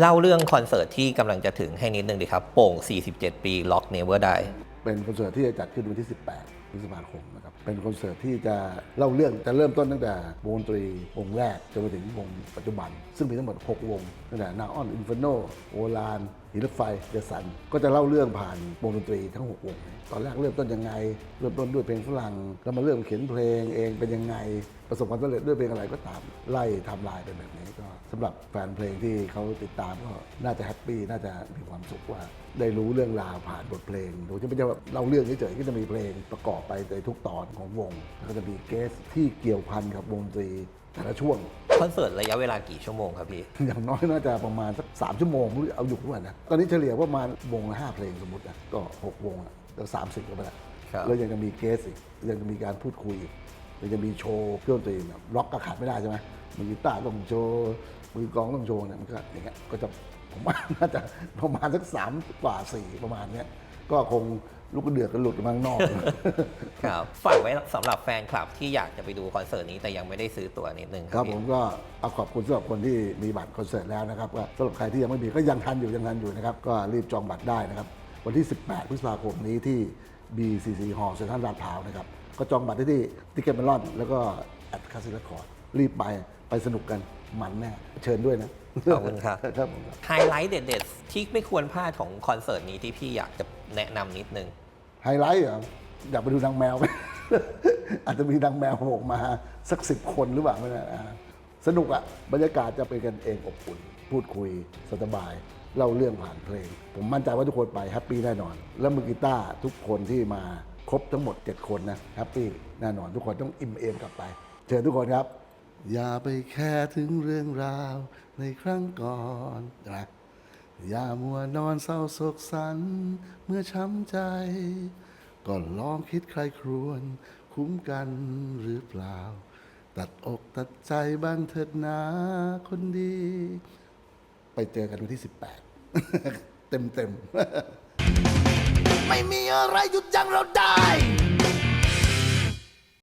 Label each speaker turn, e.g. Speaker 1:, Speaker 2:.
Speaker 1: เล่าเรื่องคอนเสิร์ตที่กำลังจะถึงให้นิดนึงดีครับ โป่ง 47 ปีล็อก
Speaker 2: เนเวอร์ได้เป็นคอนเสิร์ตที่จะจัดขึ้นวันที่ 18พฤษภาคมนะครับ เป็นคอนเสิร์ตที่จะเล่าเรื่องจะเริ่มต้นตั้งแต่วงดนตรีวงแรกจนไปถึงวงปัจจุบัน ซึ่งมีทั้งหมด 6 วงตั้งแต่นาออนอินฟ n โนโอลาน หินรถไฟเดสันก็จะเล่าเรื่องผ่านวงดนตรีทั้ง6วงตอนแรกเริ่มต้นยังไง เริ่มต้นด้วยเพลงฝรั่งแล้วมาเริ่มเขียนเพลงเองเป็นยังไง ประสบความสำเร็จด้วยเพลงอะไรก็ตามไล่ทำลายเป็นแบบนี้ก็สำหรับแฟนเพลงที่เขาติดตามก็น่าจะแฮปปี้น่าจะมีความสุขว่า ได้รู้เรื่องราวผ่านบทเพลงโดยที่ไม่ใช่ว่าเล่าเรื่องเฉยๆก็จะมีเพลงประกอบไปในทุกตอนของวงแล้วก็จะมีเกสที่เกี่ยวพันกับวงดนตรี แต่ละช่วง
Speaker 1: คอนเสิร์ตระยะเวลากี่ชั่วโมงครับพี่
Speaker 2: อย่างน้อยน่าจะประมาณสักสามชั่วโมงไม่รู้เอาอยู่ทุกวันนะ ตอนนี้เฉลี่ยประมาณวงละห้าเพลงสมมตินะก็หกวงอะก็สามสิบก็ไปละ
Speaker 1: ครับ
Speaker 2: แล้วยังจะมีเกสอีกยังจะมีการพูดคุยอีกยังจะมีโชว์เครื่องดนตรีแบบร็อกก็ขาดไม่ได้ใช่ไหมมือกีตาร์ต้องโชว์มือกลองต้องโชว์เนี่ยมันก็อย่างเงี้ยก็จะผมว่าน่าจะประมาณสักสามกว่าสี่ประมาณเนี้ย ก็คงลูกกระเดือกกันหลุดมาข้างนอก
Speaker 1: ครับฝากไว้สำหรับแฟนคลับที่อยากจะไปดูคอนเสิร์ตนี้แต่ยังไม่ได้ซื้อตั๋วนิดนึง
Speaker 2: ค
Speaker 1: ค
Speaker 2: รั
Speaker 1: รั
Speaker 2: บบผ
Speaker 1: พี่
Speaker 2: มก็เอาขอบคุณสำหรับคนที่มีบัตรคอนเสิร์ตแล้วนะครับก็สำหรับใครที่ยังไม่มีก็ยังทันอยู่ยังทันอยู่นะครับก็รีบจองบัตรได้นะครับ วันที่ 18 พฤษภาคมนี้ที่ BCC Hall เซ็นทรัลลาดพร้าวนะครับก็จองบัตรได้ที่ติเก็ตเมลอนแล้วก็แอดคาสิลคอร์ดรีบไปไปสนุกกันมันแน่เชิญด้วยนะ
Speaker 1: ขอบคุณครับ
Speaker 2: ครับผมครับ
Speaker 1: ไฮไลท์เด็ดๆที่ไม่ควรพลาดของคอนเสิร์ตนี้ที่พี่อยากจะ แนะนำนิดนึง
Speaker 2: ไฮไลท์เหรออยากไปดูนางแมวไหม อาจจะมีนางแมวโผล่มาสักสิบคนหรือเปล่าไม่แน่อ่าสนุกอะบรรยากาศจะเป็นกันเองอบอุ่น พูดคุยสบายเล่าเรื่องผ่านเพลง ผมมั่นใจว่าทุกคนไปแฮปปี้แน่นอน แล้วมือกีตาร์ทุกคนที่มาครบทั้งหมด 7 คนนะแฮปปี้แน่นอน ทุกคนต้องอิ่มเอมกลับไป เชิญทุกคนครับ อย่าไปแค่ถึงเรื่องราวในครั้งก่อนนะ อย่ามัวนอนเศร้าโศกสัน เมื่อช้ำใจก็ลองคิดใครครวน คุ้มกันหรือเปล่า ตัดอกตัดใจบ้างเถิดนาคนดี ไปเจอกันวันที่ 18 เต็มเต็มไม่มีอะไรหยุดยั้งเราได้